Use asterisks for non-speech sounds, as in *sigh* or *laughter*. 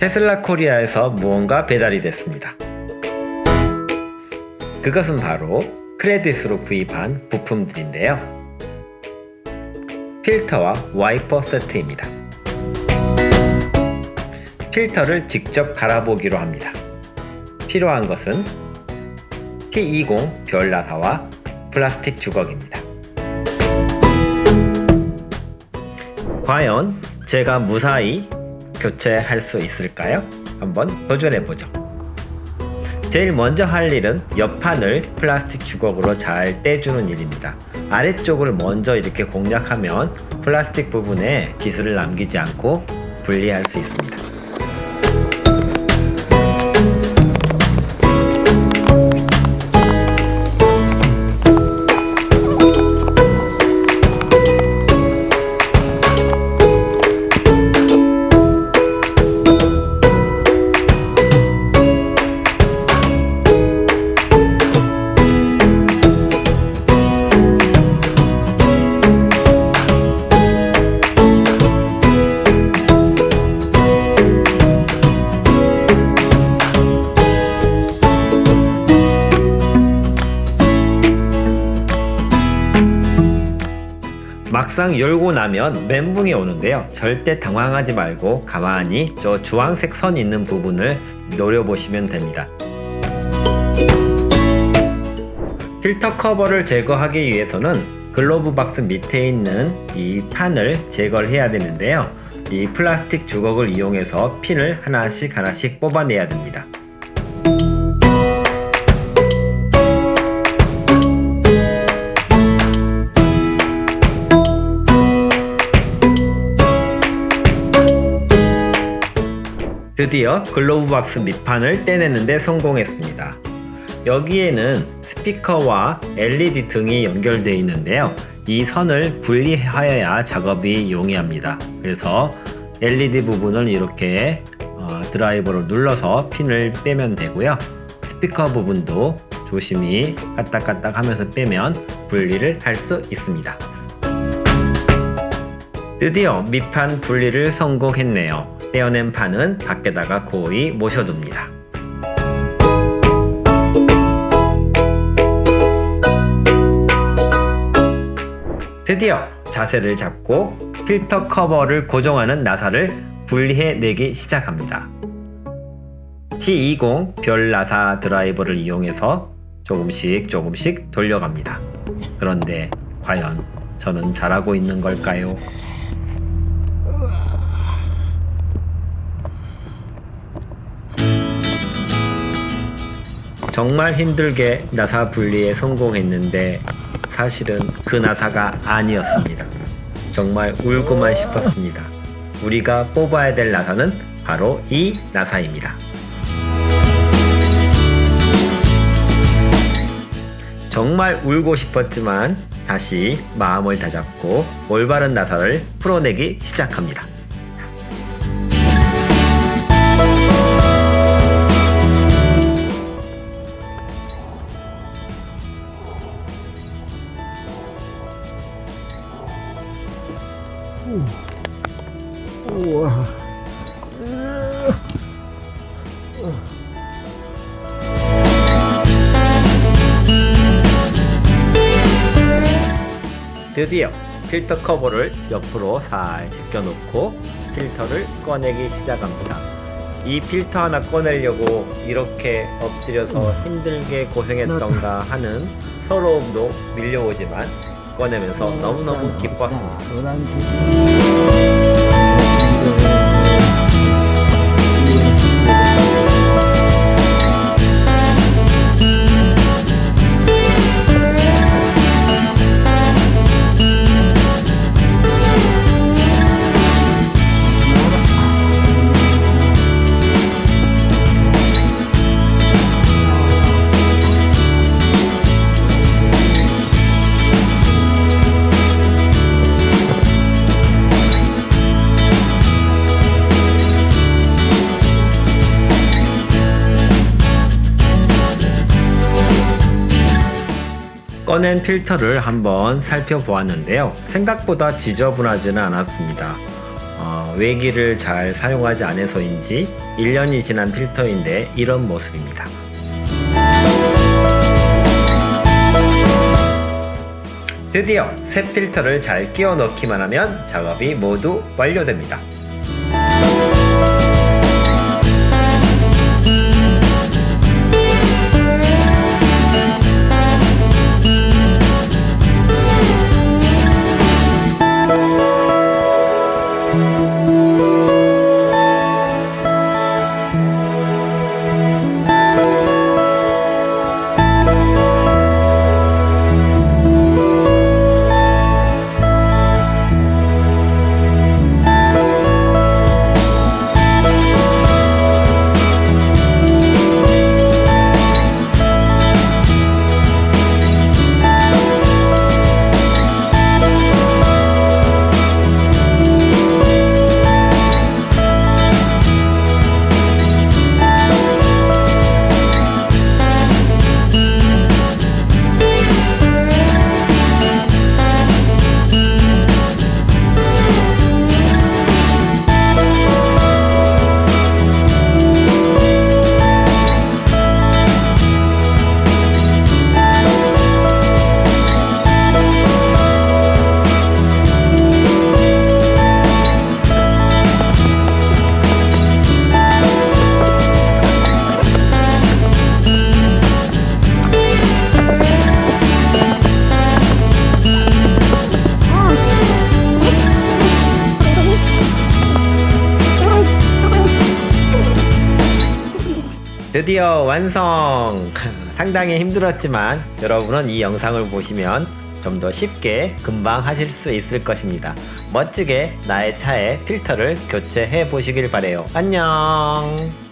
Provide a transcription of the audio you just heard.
테슬라 코리아에서 무언가 배달이 됐습니다. 그것은 바로 크레딧으로 구입한 부품들인데요. 필터와 와이퍼 세트입니다. 필터를 직접 갈아보기로 합니다. 필요한 것은 T20 별나사와 플라스틱 주걱입니다. 과연 제가 무사히 교체할 수 있을까요? 한번 도전해 보죠. 제일 먼저 할 일은 옆판을 플라스틱 주걱으로 잘 떼주는 일입니다. 아래쪽을 먼저 이렇게 공략하면 플라스틱 부분에 기스를 남기지 않고 분리할 수 있습니다. 막상 열고 나면 멘붕이 오는데요. 절대 당황하지 말고 가만히 저 주황색 선 있는 부분을 노려보시면 됩니다. 필터 커버를 제거하기 위해서는 글로브 박스 밑에 있는 이 판을 제거를 해야 되는데요. 이 플라스틱 주걱을 이용해서 핀을 하나씩 하나씩 뽑아내야 됩니다. 드디어 글로브 박스 밑판을 떼내는데 성공했습니다. 여기에는 스피커와 LED 등이 연결되어 있는데요. 이 선을 분리하여야 작업이 용이합니다. 그래서 LED 부분을 이렇게 어, 드라이버로 눌러서 핀을 빼면 되고요. 스피커 부분도 조심히 까딱까딱 하면서 빼면 분리를 할 수 있습니다. 드디어 밑판 분리를 성공했네요. 떼어낸 판은 밖에다가 고이 모셔둡니다. 드디어 자세를 잡고 필터 커버를 고정하는 나사를 분리해 내기 시작합니다. T20 별 나사 드라이버를 이용해서 조금씩 조금씩 돌려갑니다. 그런데 과연 저는 잘하고 있는 걸까요? 정말 힘들게 나사 분리에 성공했는데 사실은 그 나사가 아니었습니다. 정말 울고만 싶었습니다. 우리가 뽑아야 될 나사는 바로 이 나사입니다. 정말 울고 싶었지만 다시 마음을 다잡고 올바른 나사를 풀어내기 시작합니다. 우와. 드디어 필터 커버를 옆으로 살 제껴놓고 필터를 꺼내기 시작합니다. 이 필터 하나 꺼내려고 이렇게 엎드려서 힘들게 고생했던가 하는 서러움도 밀려오지만 꺼내면서 너무너무 기뻤습니다. 꺼낸 필터를 한번 살펴보았는데요. 생각보다 지저분하지는 않았습니다. 어, 외기를 잘 사용하지 않아서인지 1년이 지난 필터인데 이런 모습입니다. 드디어 새 필터를 잘 끼워 넣기만 하면 작업이 모두 완료됩니다. 드디어 완성! *laughs* 상당히 힘들었지만 여러분은 이 영상을 보시면 좀 더 쉽게 금방 하실 수 있을 것입니다. 멋지게 나의 차에 필터를 교체해 보시길 바래요. 안녕!